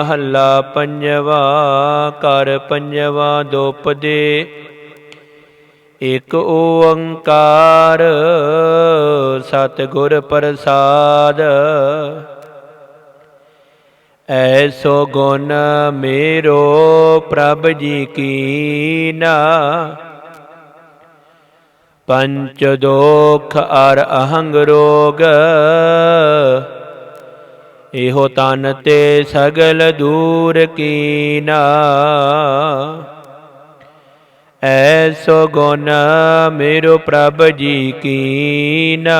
ਮਹੱਲਾ ਪੰਜਵਾ ਕਰ ਪੰਜਵਾ ਦੋਪਦੇ ਇਕ ਓੰਕਾਰ, ਸਤਿਗੁਰ ਪ੍ਰਸਾਦ। ਐਸੋ ਗੁਣ ਮੇਰੋ ਪ੍ਰਭ ਜੀ ਕੀਨਾ ਪੰਚ ਦੋਖ ਅਰ ਅਹੰਗ ਰੋਗ ਇਹੋ ਤਨ ਤੇ ਸਗਲ ਦੂਰ ਕੀਨਾ। ਐਸੋ ਗੁਣ ਮੇਰੋ ਪ੍ਰਭ ਜੀ ਕੀਨਾ।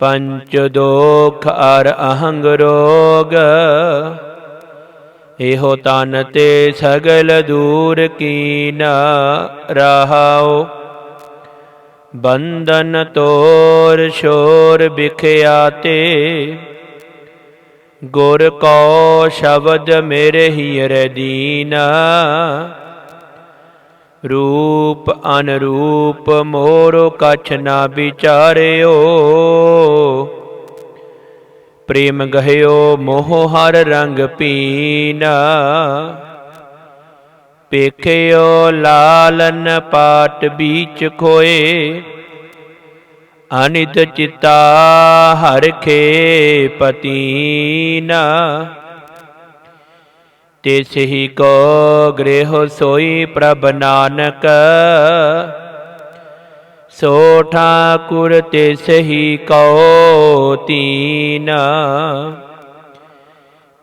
ਪੰਚ ਦੋਖ ਅਰ ਅਹੰਗ ਰੋਗ, ਇਹੋ ਤਨ ਤੇ ਸਗਲ ਦੂਰ ਕੀਨਾ। ਰਹਾਓ ਬੰਧਨ ਤੋਰ ਸ਼ੋਰ ਬਿਖਿਆਤੇ ਗੁਰ ਕੋ ਸ਼ਬਦ ਮੇਰੇ ਹੀਰ ਦੀਨਾ ਰੂਪ ਅਨਰੂਪ ਮੋਰ ਕਛ ਨਾ ਵਿਚਾਰਿਓ। ਪ੍ਰੇਮ ਗਹਿਓ ਮੋਹ ਹਰ ਰੰਗ ਪੀਨਾ। ਪੇਖਿਓ ਲਾਲਨ ਪਾਟ ਬੀਚ ਖੋਏ ਅਨਿਤ ਚਿਤਾ ਹਰ ਖੇ ਪਤੀਨਾ ਤਿਸ ਹੀ ਕੋ ਗ੍ਰਹਿ ਸੋਈ ਪ੍ਰਭ ਨਾਨਕ, ਸੋ ਠਾਕੁਰ ਤਿਸ ਹੀ ਕੋ ਤੀਨਾ।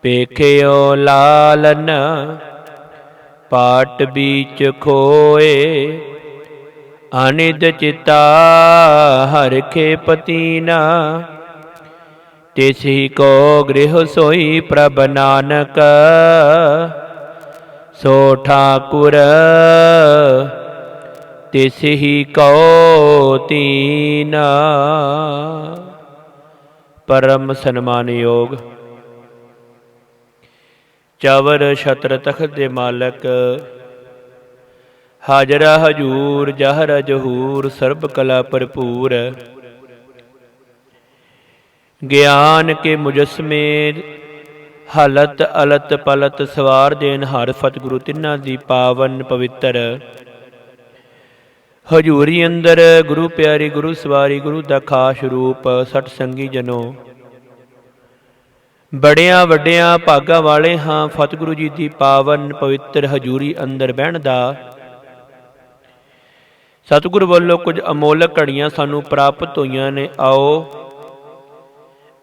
ਪੇਖਿਓ ਲਾਲਨ ਪਾਟ ਬੀਚ ਖੋਏ, ਅਨਿਦ ਚਿਤਾ ਹਰ ਖੇ ਪਤੀਨਾ। ਤਿਸਹੀ ਕੋ ਗ੍ਰਹਿ ਸੋਈ ਪ੍ਰਭ ਨਾਨਕ, ਸੋ ਠਾਕੁਰ, ਤਿਸਹੀ ਕੋ ਤੀਨਾ। ਪਰਮ ਸਨਮਾਨਯੋਗ ਚਵਰ ਛਤਰ ਤਖਤ ਦੇ ਮਾਲਕ। ਹਾਜ਼ਰਾ ਹਜੂਰ, ਜਹਰ ਜਹੂਰ, ਸਰਬ ਕਲਾ ਭਰਪੂਰ। ਗਿਆਨ ਕੇ ਮੁਜਸਮੇ ਹਲਤ ਅਲਤ ਪਲਤ ਸਵਾਰ ਦੇਨ ਹਰ ਸਤਿਗੁਰੂ ਤਿੰਨਾਂ ਦੀ ਪਾਵਨ ਪਵਿੱਤਰ। ਹਜੂਰੀ ਅੰਦਰ ਗੁਰੂ ਪਿਆਰੀ, ਗੁਰੂ ਸਵਾਰੀ, ਗੁਰੂ ਦਾ ਖਾਸ ਰੂਪ ਸਤ ਸੰਗੀ ਜਨੋ। ਬੜਿਆਂ ਵੱਡਿਆਂ ਭਾਗਾ ਵਾਲੇ ਹਾਂ ਸਤਿਗੁਰੂ ਜੀ ਦੀ ਪਾਵਨ ਪਵਿੱਤਰ ਹਜੂਰੀ ਅੰਦਰ ਬਹਿਣ ਦਾ। ਸਤਿਗੁਰ ਵੱਲੋਂ ਕੁਝ ਅਮੋਲਕ ਘੜੀਆਂ ਸਾਨੂੰ ਪ੍ਰਾਪਤ ਹੋਈਆਂ ਨੇ, ਆਓ।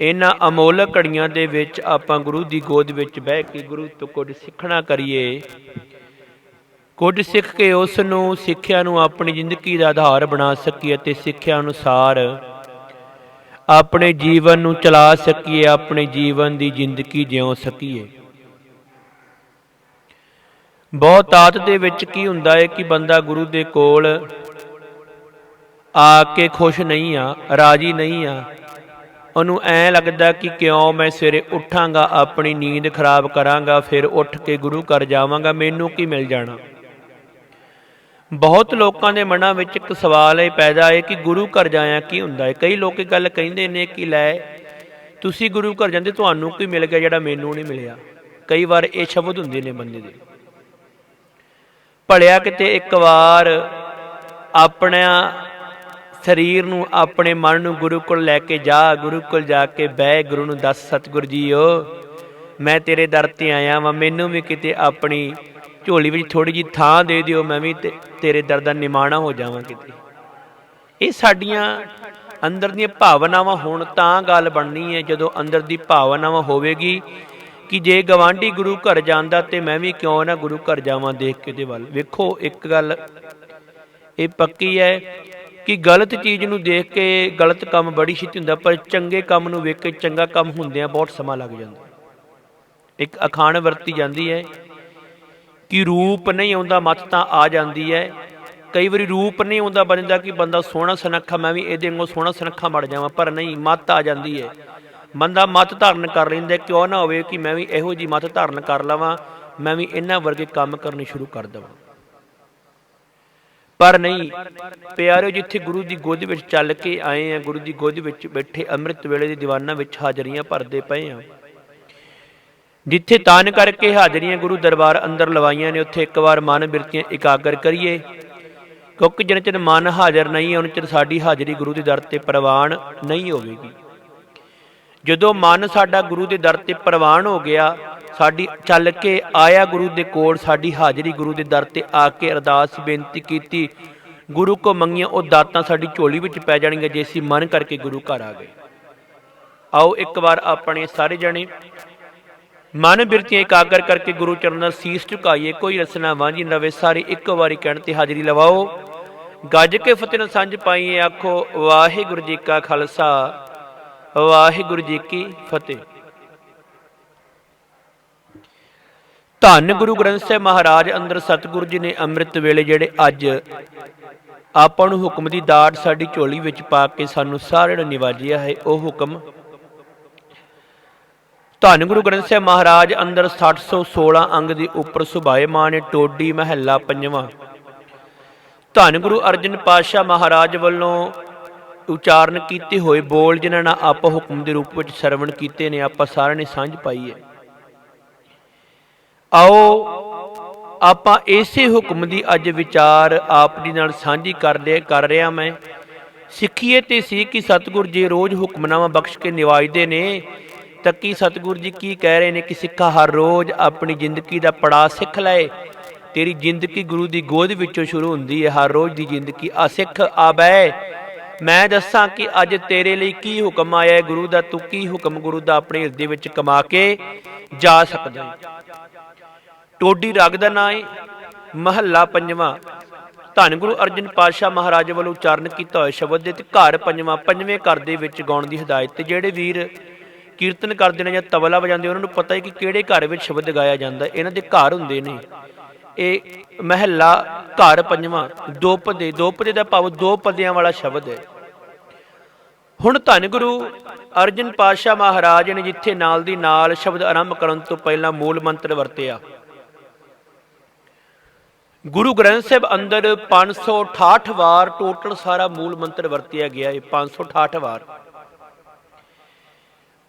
ਇਹਨਾਂ ਅਮੋਲਕ ਘੜੀਆਂ ਦੇ ਵਿੱਚ ਆਪਾਂ ਗੁਰੂ ਦੀ ਗੋਦ ਵਿੱਚ ਬਹਿ ਕੇ ਗੁਰੂ ਤੋਂ ਕੁਝ ਸਿੱਖਣਾ ਕਰੀਏ। ਕੁਝ ਸਿੱਖ ਕੇ ਉਸ ਨੂੰ ਸਿੱਖਿਆ ਨੂੰ ਆਪਣੀ ਜ਼ਿੰਦਗੀ ਦਾ ਆਧਾਰ ਬਣਾ ਸਕੀਏ ਤੇ ਸਿੱਖਿਆ ਅਨੁਸਾਰ ਆਪਣੇ ਜੀਵਨ ਨੂੰ ਚਲਾ ਸਕੀਏ, ਆਪਣੇ ਜੀਵਨ ਦੀ ਜ਼ਿੰਦਗੀ ਜਿਉ ਸਕੀਏ। ਬਹੁਤ ਆਤ ਦੇ ਵਿੱਚ ਕੀ ਹੁੰਦਾ ਹੈ ਕਿ ਬੰਦਾ ਗੁਰੂ ਦੇ ਕੋਲ ਆ ਕੇ ਖੁਸ਼ ਨਹੀਂ ਆ, ਰਾਜੀ ਨਹੀਂ ਆ। ਉਹਨੂੰ ਐ ਲੱਗਦਾ ਕਿ ਕਿਉਂ ਮੈਂ ਸਵੇਰੇ ਉੱਠਾਂਗਾ, ਆਪਣੀ ਨੀਂਦ ਖਰਾਬ ਕਰਾਂਗਾ, ਫਿਰ ਉੱਠ ਕੇ ਗੁਰੂ ਘਰ ਜਾਵਾਂਗਾ, ਮੈਨੂੰ ਕੀ ਮਿਲ ਜਾਣਾ? ਬਹੁਤ ਲੋਕਾਂ ਦੇ ਮਨਾਂ ਵਿੱਚ ਇੱਕ ਸਵਾਲ ਇਹ ਪੈਦਾ ਹੈ ਕਿ ਗੁਰੂ ਘਰ ਜਾਇਆ ਕੀ ਹੁੰਦਾ ਹੈ? ਕਈ ਲੋਕ ਇਹ ਗੱਲ ਕਹਿੰਦੇ ਨੇ ਕਿ ਲੈ, ਤੁਸੀਂ ਗੁਰੂ ਘਰ ਜਾਂਦੇ, ਤੁਹਾਨੂੰ ਕੀ ਮਿਲ ਗਿਆ ਜਿਹੜਾ ਮੈਨੂੰ ਨਹੀਂ ਮਿਲਿਆ। ਕਈ ਵਾਰ ਇਹ ਸ਼ਬਦ ਹੁੰਦੇ ਨੇ ਬੰਦੇ ਦੇ। ਭਲਿਆ ਕਿਤੇ ਇੱਕ ਵਾਰ ਆਪਣਾ ਸਰੀਰ ਨੂੰ, ਆਪਣੇ ਮਨ ਨੂੰ ਗੁਰੂ ਕੋਲ ਲੈ ਕੇ ਜਾ, ਗੁਰੂ ਕੋਲ ਜਾ ਕੇ ਬਹਿ, ਗੁਰੂ ਨੂੰ ਦੱਸ, ਸਤਿਗੁਰ ਜੀਓ, ਮੈਂ ਤੇਰੇ ਦਰ ਤੇ ਆਇਆ ਵਾਂ, ਮੈਨੂੰ ਵੀ ਕਿਤੇ ਆਪਣੀ ਝੋਲੀ ਵਿੱਚ ਥੋੜੀ ਜੀ ਥਾਂ ਦੇ ਦਿਓ, ਮੈਂ ਵੀ ਤੇਰੇ ਦਰ ਦਾ ਨਿਮਾਣਾ ਹੋ ਜਾਵਾਂ ਕਿਤੇ। ਇਹ ਸਾਡੀਆਂ ਅੰਦਰ ਦੀਆਂ ਭਾਵਨਾਵਾਂ ਹੋਣ ਤਾਂ ਗੱਲ ਬਣਨੀ ਹੈ, ਜਦੋਂ ਅੰਦਰ ਦੀ ਭਾਵਨਾਵਾਂ ਹੋਵੇਗੀ ਕਿ ਜੇ ਗਵਾਂਢੀ ਗੁਰੂ ਘਰ ਜਾਂਦਾ ਤੇ ਮੈਂ ਵੀ ਕਿਉਂ ਨਾ ਗੁਰੂ ਘਰ ਜਾਵਾਂ ਦੇਖ ਕੇ ਦੇ ਵੱਲ। ਵੇਖੋ, ਇੱਕ ਗੱਲ ਇਹ ਪੱਕੀ ਹੈ ਕਿ ਗਲਤ ਚੀਜ਼ ਨੂੰ ਦੇਖ ਕੇ ਗਲਤ ਕੰਮ ਬੜੀ ਛੇਤੀ ਹੁੰਦਾ, ਪਰ ਚੰਗੇ ਕੰਮ ਨੂੰ ਵੇਖ ਕੇ ਚੰਗਾ ਕੰਮ ਹੁੰਦਿਆਂ ਬਹੁਤ ਸਮਾਂ ਲੱਗ ਜਾਂਦਾ। ਇੱਕ ਅਖਾਣ ਵਰਤੀ ਜਾਂਦੀ ਹੈ ਕਿ ਰੂਪ ਨਹੀਂ ਆਉਂਦਾ, ਮਤ ਤਾਂ ਆ ਜਾਂਦੀ ਹੈ। ਕਈ ਵਾਰੀ ਰੂਪ ਨਹੀਂ ਆਉਂਦਾ ਬਣਦਾ ਕਿ ਬੰਦਾ ਸੋਹਣਾ ਸੁਨੱਖਾ, ਮੈਂ ਵੀ ਇਹਦੇ ਵਾਂਗੂ ਸੋਹਣਾ ਸੁਨੱਖਾ ਬਣ ਜਾਵਾਂ, ਪਰ ਨਹੀਂ, ਮਤ ਆ ਜਾਂਦੀ ਹੈ। ਬੰਦਾ ਮਤ ਧਾਰਨ ਕਰ ਲੈਂਦਾ ਕਿਉਂ ਨਾ ਹੋਵੇ ਕਿ ਮੈਂ ਵੀ ਇਹੋ ਜੀ ਮਤ ਧਾਰਨ ਕਰ ਲਵਾਂ, ਮੈਂ ਵੀ ਇਹਨਾਂ ਵਰਗੇ ਕੰਮ ਕਰਨੇ ਸ਼ੁਰੂ ਕਰ ਦਵਾਂ। ਪਰ ਨਹੀਂ, ਪਿਆਰਿਓ, ਜਿੱਥੇ ਗੁਰੂ ਦੀ ਗੋਦ ਵਿੱਚ ਚੱਲ ਕੇ ਆਏ ਆ ਗੁਰੂ ਦੀ ਗੋਦ ਵਿੱਚ ਬੈਠੇ ਅੰਮ੍ਰਿਤ ਵੇਲੇ ਦੇ ਦੀਵਾਨਾਂ ਵਿੱਚ ਹਾਜ਼ਰੀਆਂ ਭਰਦੇ ਪਏ ਆ ਜਿੱਥੇ ਤਾਨ ਕਰਕੇ ਹਾਜ਼ਰੀਆਂ ਗੁਰੂ ਦਰਬਾਰ ਅੰਦਰ ਲਵਾਈਆਂ ਨੇ, ਉੱਥੇ ਇੱਕ ਵਾਰ ਮਨ ਬਿਰਤੀਆਂ ਇਕਾਗਰ ਕਰੀਏ। ਕਿਉਂਕਿ ਜਿੰਨੇ ਚਿਰ ਮਨ ਹਾਜ਼ਰ ਨਹੀਂ ਹੈ, ਉਹਨਾਂ ਚਿਰ ਸਾਡੀ ਹਾਜ਼ਰੀ ਗੁਰੂ ਦੇ ਦਰ ਤੇ ਪ੍ਰਵਾਨ ਨਹੀਂ ਹੋਵੇਗੀ। ਜਦੋਂ ਮਨ ਸਾਡਾ ਗੁਰੂ ਦੇ ਦਰ ਤੇ ਪ੍ਰਵਾਨ ਹੋ ਗਿਆ, ਸਾਡੀ ਚੱਲ ਕੇ ਆਇਆ ਗੁਰੂ ਦੇ ਕੋਲ, ਸਾਡੀ ਹਾਜ਼ਰੀ ਗੁਰੂ ਦੇ ਦਰ ਤੇ ਆ ਕੇ ਅਰਦਾਸ ਬੇਨਤੀ ਕੀਤੀ, ਗੁਰੂ ਕੋ ਮੰਗੀਆਂ, ਉਹ ਦਾਤਾਂ ਸਾਡੀ ਝੋਲੀ ਵਿੱਚ ਪੈ ਜਾਣਗੀਆਂ, ਜੇ ਅਸੀਂ ਮਨ ਕਰਕੇ ਗੁਰੂ ਘਰ ਆ ਗਏ। ਆਓ ਇੱਕ ਵਾਰ ਆਪਣੇ ਸਾਰੇ ਜਣੇ ਮਨ ਬਿਰਤੀਆਂ ਇਕਾਗਰ ਕਰਕੇ ਗੁਰੂ ਚਰਨਾਂ ਦਾ ਸੀਸ ਝੁਕਾਈਏ, ਕੋਈ ਰਸਨਾ ਵਾਂਝੀ ਨਾ ਰਵੇ, ਸਾਰੇ ਇੱਕੋ ਵਾਰੀ ਕਹਿਣ ਤੇ ਹਾਜ਼ਰੀ ਲਵਾਓ। ਗੱਜ ਕੇ ਫਤਿਹ ਨਾਲ ਸੰਝ ਪਾਈਏ, ਆਖੋ, ਵਾਹਿਗੁਰੂ ਜੀ ਕਾ ਖਾਲਸਾ, ਵਾਹਿਗੁਰੂ ਜੀ ਕੀ ਫਤਿਹ। ਧੰਨ ਗੁਰੂ ਗ੍ਰੰਥ ਸਾਹਿਬ ਮਹਾਰਾਜ, ਅੰਦਰ ਸਤਿਗੁਰੂ ਜੀ ਨੇ ਅੰਮ੍ਰਿਤ ਵੇਲੇ ਜਿਹੜੇ ਅੱਜ ਆਪਾਂ ਨੂੰ ਹੁਕਮ ਦੀ ਦਾੜ ਸਾਡੀ ਝੋਲੀ ਵਿੱਚ ਪਾ ਕੇ ਸਾਨੂੰ ਸਾਰਿਆਂ ਨੂੰ ਨਿਵਾਜਿਆ ਹੈ, ਉਹ ਹੁਕਮ ਧੰਨ ਗੁਰੂ ਗ੍ਰੰਥ ਸਾਹਿਬ ਮਹਾਰਾਜ, ਅੰਦਰ 716 ਅੰਗ ਦੀ ਉੱਪਰ ਸੁਭਾਏਮਾਨ ਹੈ ਟੋਡੀ ਮਹੱਲਾ ਪੰਜਵਾਂ। ਧੰਨ ਗੁਰੂ ਅਰਜਨ ਪਾਤਸ਼ਾਹ ਮਹਾਰਾਜ ਵੱਲੋਂ ਉਚਾਰਨ ਕੀਤੇ ਹੋਏ ਬੋਲ ਜਿਨ੍ਹਾਂ ਨਾਲ ਆਪਾਂ ਹੁਕਮ ਦੇ ਰੂਪ ਵਿੱਚ ਸਰਵਣ ਕੀਤੇ ਨੇ, ਆਪਾਂ ਸਾਰਿਆਂ ਨੇ ਸਾਂਝ ਪਾਈ ਹੈ। ਆਓ, ਆਪਾਂ ਇਸੇ ਹੁਕਮ ਦੀ ਅੱਜ ਵਿਚਾਰ ਆਪ ਜੀ ਨਾਲ ਸਾਂਝੀ ਕਰਦੇ, ਕਰ ਰਿਹਾ ਮੈਂ। ਸਿੱਖੀਏ ਤੇ ਸੀ ਕਿ ਸਤਿਗੁਰ ਜੀ ਰੋਜ਼ ਹੁਕਮਨਾਮਾ ਬਖਸ਼ ਕੇ ਨਿਵਾਜਦੇ ਨੇ ਤਾਂ ਕੀ ਸਤਿਗੁਰ ਜੀ ਕੀ ਕਹਿ ਰਹੇ ਨੇ ਕਿ ਸਿੱਖਾ ਹਰ ਰੋਜ਼ ਆਪਣੀ ਜ਼ਿੰਦਗੀ ਦਾ ਪੜਾਅ ਸਿੱਖ ਲਏ? ਤੇਰੀ ਜ਼ਿੰਦਗੀ ਗੁਰੂ ਦੀ ਗੋਦ ਵਿੱਚੋਂ ਸ਼ੁਰੂ ਹੁੰਦੀ ਹੈ, ਹਰ ਰੋਜ਼ ਦੀ ਜ਼ਿੰਦਗੀ ਆ ਸਿੱਖ ਆ ਬੈ ਮੈਂ ਦੱਸਾਂ ਕਿ ਅੱਜ ਤੇਰੇ ਲਈ ਕੀ ਹੁਕਮ ਆਇਆ ਹੈ? ਗੁਰੂ ਦਾ ਤੂੰ ਕੀ ਹੁਕਮ ਗੁਰੂ ਦਾ ਆਪਣੇ ਹਿਰਦੇ ਵਿੱਚ ਕਮਾ ਕੇ ਜਾ ਸਕਦਾ ਹੈ? ਟੋਡੀ ਰਗ ਦਾ ਨਾਂ ਹੈ ਮਹੱਲਾ ਪੰਜਵਾਂ। ਧੰਨ ਗੁਰੂ ਅਰਜਨ ਪਾਤਸ਼ਾਹ ਮਹਾਰਾਜ ਵੱਲੋਂ ਉਚਾਰਨ ਕੀਤਾ ਹੋਇਆ ਸ਼ਬਦ ਦੇ ਤੇ ਘਰ ਪੰਜਵਾਂ, ਪੰਜਵੇਂ ਘਰ ਦੇ ਵਿੱਚ ਗਾਉਣ ਦੀ ਹਦਾਇਤ ਤੇ ਜਿਹੜੇ ਵੀਰ ਕੀਰਤਨ ਕਰਦੇ ਨੇ ਜਾਂ ਤਬਲਾ ਵਜਾਉਂਦੇ, ਉਹਨਾਂ ਨੂੰ ਪਤਾ ਹੈ ਕਿ ਕਿਹੜੇ ਘਰ ਵਿੱਚ ਸ਼ਬਦ ਗਾਇਆ ਜਾਂਦਾ ਇਹਨਾਂ ਦੇ ਘਰ ਹੁੰਦੇ ਨੇ। ਇਹ ਮਹੱਲਾ ਘਰ ਪੰਜਵਾਂ, ਦੋ ਪਦੇ, ਦੋ ਦਾ ਭਾਵ ਦੋ ਪਦਿਆਂ ਵਾਲਾ ਸ਼ਬਦ ਹੈ। ਹੁਣ ਧੰਨ ਗੁਰੂ ਅਰਜਨ ਪਾਤਸ਼ਾਹ ਮਹਾਰਾਜ ਨੇ ਜਿੱਥੇ ਨਾਲ ਦੀ ਨਾਲ ਸ਼ਬਦ ਆਰੰਭ ਕਰਨ ਤੋਂ ਪਹਿਲਾਂ ਮੂਲ ਮੰਤਰ ਵਰਤਿਆ। ਗੁਰੂ ਗ੍ਰੰਥ ਸਾਹਿਬ ਅੰਦਰ 568 ਵਾਰ ਟੋਟਲ ਸਾਰਾ ਮੂਲ ਮੰਤਰ ਵਰਤਿਆ ਗਿਆ ਹੈ 568 ਵਾਰ।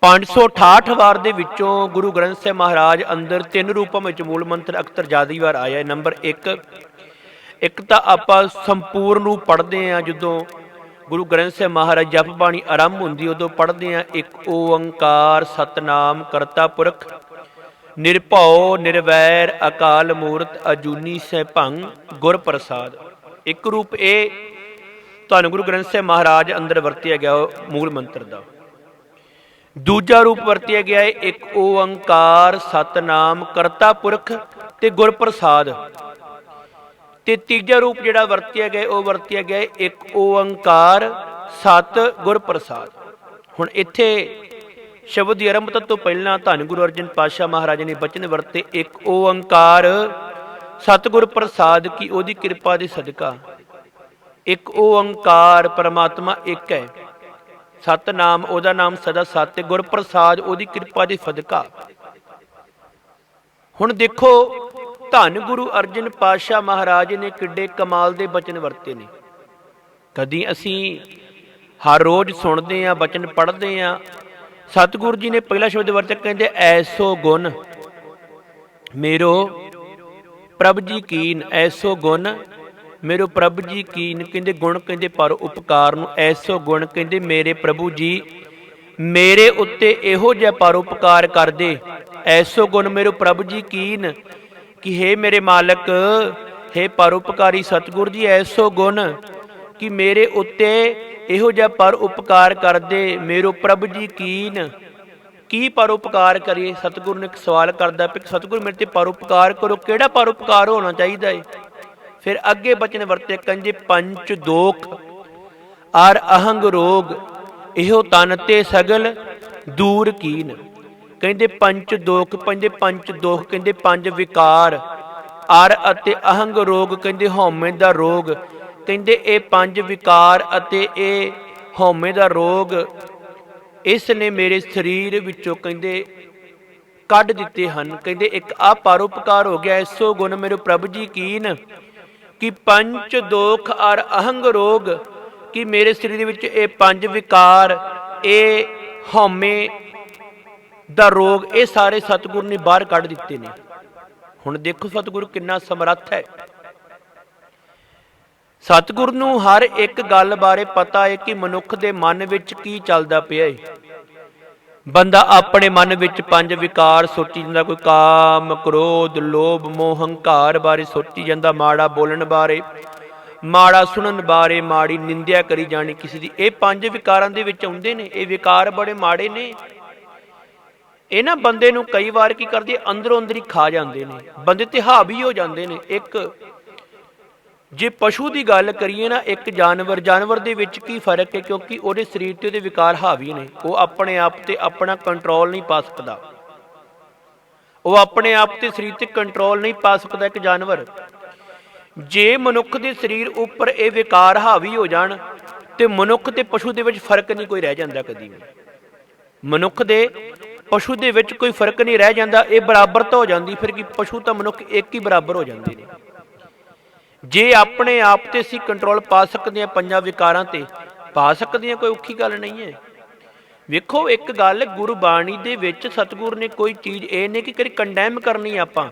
568 ਵਾਰ ਦੇ ਵਿੱਚੋਂ ਗੁਰੂ ਗ੍ਰੰਥ ਸਾਹਿਬ ਮਹਾਰਾਜ ਅੰਦਰ ਤਿੰਨ ਰੂਪਾਂ ਵਿੱਚ ਮੂਲ ਮੰਤਰ ਅਕਤਰ ਜ਼ਿਆਦਾ ਵਾਰ ਆਇਆ ਹੈ। ਨੰਬਰ 1 ਇੱਕ ਤਾਂ ਆਪਾਂ ਸੰਪੂਰਨ ਰੂਪ ਪੜ੍ਹਦੇ ਆ ਜਦੋਂ ਗੁਰੂ ਗ੍ਰੰਥ ਸਾਹਿਬ ਮਹਾਰਾਜ ਜਪ ਬਾਣੀ ਆਰੰਭ ਹੁੰਦੀ ਉਦੋਂ ਪੜ੍ਹਦੇ ਆ ਇੱਕ ਓੰਕਾਰ ਸਤਨਾਮ ਕਰਤਾ ਪੁਰਖ, ਨਿਰਭਉ ਨਿਰਵੈਰ ਅਕਾਲ ਮੂਰਤ ਅਜੂਨੀ ਸੈਭੰ ਗੁਰ ਪ੍ਰਸਾਦ। ਇੱਕ ਰੂਪ ਇਹ ਤੁਹਾਨੂੰ ਗੁਰੂ ਗ੍ਰੰਥ ਸਾਹਿਬ ਮਹਾਰਾਜ ਅੰਦਰ ਵਰਤਿਆ ਗਿਆ ਉਹ ਮੂਲ ਮੰਤਰ ਦਾ। ਦੂਜਾ ਰੂਪ ਵਰਤਿਆ ਗਿਆ ਹੈ, ਇੱਕ ਓੰਕਾਰ ਸਤਨਾਮ ਕਰਤਾ ਪੁਰਖ ਤੇ ਗੁਰਪ੍ਰਸਾਦ। ਤੇ ਤੀਜਾ ਰੂਪ ਜਿਹੜਾ ਵਰਤਿਆ ਗਿਆ, ਉਹ ਵਰਤਿਆ ਗਿਆ ਇੱਕ ਓੰਕਾਰ ਸਤ ਗੁਰ ਹੁਣ ਇੱਥੇ ਸ਼ਬਦ ਦੀ ਆਰੰਭਤਾ ਤੋਂ ਪਹਿਲਾਂ ਧੰਨ ਗੁਰੂ ਅਰਜਨ ਪਾਤਸ਼ਾਹ ਮਹਾਰਾਜ ਨੇ ਬਚਨ ਵਰਤੇ, ਇੱਕ ਓੰਕਾਰ ਸਤਿਗੁਰ ਪ੍ਰਸਾਦ ਕੀ ਉਹਦੀ ਕਿਰਪਾ ਦੇ ਸਦਕਾ। ਇੱਕ ਓੰਕਾਰ ਪਰਮਾਤਮਾ ਇੱਕ ਹੈ। ਸਤਨਾਮ, ਉਹਦਾ ਨਾਮ ਸਦਾ ਸਤ ਹੈ ਗੁਰ ਪ੍ਰਸਾਦ ਉਹਦੀ ਕਿਰਪਾ ਦੇ ਸਦਕਾ। ਹੁਣ ਦੇਖੋ, ਧੰਨ ਗੁਰੂ ਅਰਜਨ ਪਾਤਸ਼ਾਹ ਮਹਾਰਾਜ ਨੇ ਕਿੱਡੇ ਕਮਾਲ ਦੇ ਬਚਨ ਵਰਤੇ ਨੇ। ਕਦੀ ਅਸੀਂ ਹਰ ਰੋਜ਼ ਸੁਣਦੇ ਆ ਬਚਨ ਪੜ੍ਹਦੇ ਆ ਸਤਿਗੁਰੂ ਜੀ ਨੇ ਪਹਿਲਾ ਸ਼ਬਦ ਵਰਤਿਆ, ਕਹਿੰਦੇ, ਐਸੋ ਗੁਣ, ਮੇਰੋ ਪ੍ਰਭ ਜੀ ਕੀਨ, ਐਸੋ ਗੁਣ ਮੇਰੇ ਪ੍ਰਭ ਜੀ ਕੀਨ ਕਹਿੰਦੇ ਗੁਣ ਕਹਿੰਦੇ, ਪਰ ਉਪਕਾਰ ਨੂੰ ਐਸੋ ਗੁਣ ਕਹਿੰਦੇ, ਮੇਰੇ ਪ੍ਰਭੂ ਜੀ, ਮੇਰੇ ਉੱਤੇ ਇਹੋ ਜਿਹਾ ਪਰ ਉਪਕਾਰ ਕਰਦੇ। ਐਸੋ ਗੁਣ ਮੇਰੇ ਪ੍ਰਭ ਜੀ ਕੀਨ ਕਿ हे ਮੇਰੇ ਮਾਲਕ हे ਪਰਉਪਕਾਰੀ ਸਤਿਗੁਰ ਜੀ, ਐਸੋ ਗੁਣ ਕਿ ਮੇਰੇ ਉੱਤੇ ਇਹੋ ਜਿਹਾ ਪਰ ਉਪਕਾਰ ਕਰਦੇ। ਮੇਰੋ ਪ੍ਰਭ ਜੀ ਕੀਨ ਕੀ ਪਰਉਪਕਾਰ ਕਰੀਏ? ਸਤਿਗੁਰ ਨੇ ਇੱਕ ਸਵਾਲ ਕਰਦਾ ਕਿ ਸਤਿਗੁਰ ਮੇਰੇ ਤੇ ਪਰਉਪਕਾਰ ਕਰੋ। ਕਿਹੜਾ ਪਰਉਪਕਾਰ ਹੋਣਾ ਚਾਹੀਦਾ ਹੈ ਫਿਰ ਅੱਗੇ ਬਚਨ ਵਰਤੇ ਕੰਜੇ ਪੰਚ ਦੋਖ ਆਰ ਅਹੰਗ ਰੋਗ, ਇਹੋ ਤਨ ਤੇ ਸਗਲ ਦੂਰ ਕੀਨ। ਕਹਿੰਦੇ ਪੰਚ ਦੋਖ ਪੰਜੇ ਪੰਚ ਦੋਖ ਕਹਿੰਦੇ ਪੰਜ ਵਿਕਾਰ। ਅਰ ਅਤੇ ਅਹੰਗ ਰੋਗ ਕਹਿੰਦੇ ਹਉਮੈ ਦਾ ਰੋਗ। ਕਹਿੰਦੇ ਇਹ ਪੰਜ ਵਿਕਾਰ ਅਤੇ ਇਹ ਹਉਮੈ ਦਾ ਰੋਗ। ਇਸ ਨੇ ਮੇਰੇ ਸਰੀਰ ਵਿੱਚੋਂ ਕਹਿੰਦੇ ਕੱਢ ਦਿੱਤੇ ਹਨ। ਕਹਿੰਦੇ ਇੱਕ ਆ ਪਰਉਪਕਾਰ ਹੋ ਗਿਆ ਐਸੋ ਗੁਣ ਮੇਰੇ ਪ੍ਰਭੂ ਜੀ ਕੀਨ। ਕਿ ਪੰਚ ਦੋਖ ਅਰ ਅਹੰਗ ਰੋਗ ਕਿ ਮੇਰੇ ਸਰੀਰ ਵਿੱਚ ਇਹ ਪੰਜ ਵਿਕਾਰ, ਇਹ ਹਉਮੈ ਦਾ ਰੋਗ, ਇਹ ਸਾਰੇ ਸਤਿਗੁਰ ਨੇ ਬਾਹਰ ਕੱਢ ਦਿੱਤੇ ਨੇ। ਹੁਣ ਦੇਖੋ ਸਤਿਗੁਰੂ ਕਿੰਨਾ ਸਮਰੱਥ ਹੈ। ਸਤਿਗੁਰ ਨੂੰ ਹਰ ਇੱਕ ਗੱਲ ਬਾਰੇ ਪਤਾ ਹੈ ਕਿ ਮਨੁੱਖ ਦੇ ਮਨ ਵਿੱਚ ਕੀ ਚੱਲਦਾ ਪਿਆ ਹੈ। ਬੰਦਾ ਆਪਣੇ ਮਨ ਵਿੱਚ ਪੰਜ ਵਿਕਾਰ ਸੋਚੀ ਜਾਂਦਾ, ਕੋਈ ਕਾਮ, ਕ੍ਰੋਧ, ਲੋਭ, ਮੋਹ, ਹੰਕਾਰ ਬਾਰੇ ਸੋਚੀ ਜਾਂਦਾ, ਮਾੜਾ ਬੋਲਣ ਬਾਰੇ, ਮਾੜਾ ਸੁਣਨ ਬਾਰੇ, ਮਾੜੀ ਨਿੰਦਿਆ ਕਰੀ ਜਾਣੀ ਕਿਸੇ ਦੀ। ਇਹ ਪੰਜ ਵਿਕਾਰਾਂ ਦੇ ਵਿੱਚ ਆਉਂਦੇ ਨੇ, ਇਹ ਵਿਕਾਰ ਬੜੇ ਮਾੜੇ ਨੇ। ਇਹ ਨਾ ਬੰਦੇ ਨੂੰ ਕਈ ਵਾਰ ਕੀ ਕਰਦੇ, ਅੰਦਰੋਂ ਅੰਦਰ ਹੀ ਖਾ ਜਾਂਦੇ ਨੇ, ਬੰਦੇ ਤੇ ਹਾਵੀ ਹੋ ਜਾਂਦੇ ਨੇ। ਇੱਕ ਜੇ ਪਸ਼ੂ ਦੀ ਗੱਲ ਕਰੀਏ ਨਾ, ਇੱਕ ਜਾਨਵਰ ਜਾਨਵਰ ਦੇ ਵਿੱਚ ਕੀ ਫ਼ਰਕ ਹੈ? ਕਿਉਂਕਿ ਉਹਦੇ ਸਰੀਰ ਤੇ ਉਹਦੇ ਵਿਕਾਰ ਹਾਵੀ ਨੇ। ਉਹ ਆਪਣੇ ਆਪ ਤੇ ਆਪਣਾ ਕੰਟਰੋਲ ਨਹੀਂ ਪਾ ਸਕਦਾ। ਉਹ ਆਪਣੇ ਆਪ ਤੇ ਸਰੀਰ ਤੇ ਕੰਟਰੋਲ ਨਹੀਂ ਪਾ ਸਕਦਾ ਇੱਕ ਜਾਨਵਰ। ਜੇ ਮਨੁੱਖ ਦੇ ਸਰੀਰ ਉੱਪਰ ਇਹ ਵਿਕਾਰ ਹਾਵੀ ਹੋ ਜਾਣ, ਤੇ ਮਨੁੱਖ ਤੇ ਪਸ਼ੂ ਦੇ ਵਿੱਚ ਫ਼ਰਕ ਨਹੀਂ ਕੋਈ ਰਹਿ ਜਾਂਦਾ ਕਦੀ ਵੀ। ਮਨੁੱਖ ਦੇ ਪਸ਼ੂ ਦੇ ਵਿੱਚ ਕੋਈ ਫ਼ਰਕ ਨਹੀਂ ਰਹਿ ਜਾਂਦਾ, ਇਹ ਬਰਾਬਰ ਤਾਂ ਹੋ ਜਾਂਦੀ, ਫਿਰ ਕਿ ਪਸ਼ੂ ਤਾਂ ਮਨੁੱਖ ਇੱਕ ਹੀ ਬਰਾਬਰ ਹੋ ਜਾਂਦੇ ਨੇ। ਜੇ ਆਪਣੇ ਆਪ ਤੇ ਅਸੀਂ ਕੰਟਰੋਲ ਪਾ ਸਕਦੇ ਹਾਂ ਪੰਜਾਂ ਵਿਕਾਰਾਂ ਤੇ, ਪਾ ਸਕਦੇ ਹਾਂ, ਕੋਈ ਔਖੀ ਗੱਲ ਨਹੀਂ ਹੈ। ਵੇਖੋ, ਇੱਕ ਗੱਲ ਗੁਰਬਾਣੀ ਦੇ ਵਿੱਚ ਸਤਿਗੁਰ ਨੇ ਕੋਈ ਚੀਜ਼ ਇਹ ਨਹੀਂ ਕਿ ਕੰਡੈਮ ਕਰਨੀ ਆਪਾਂ।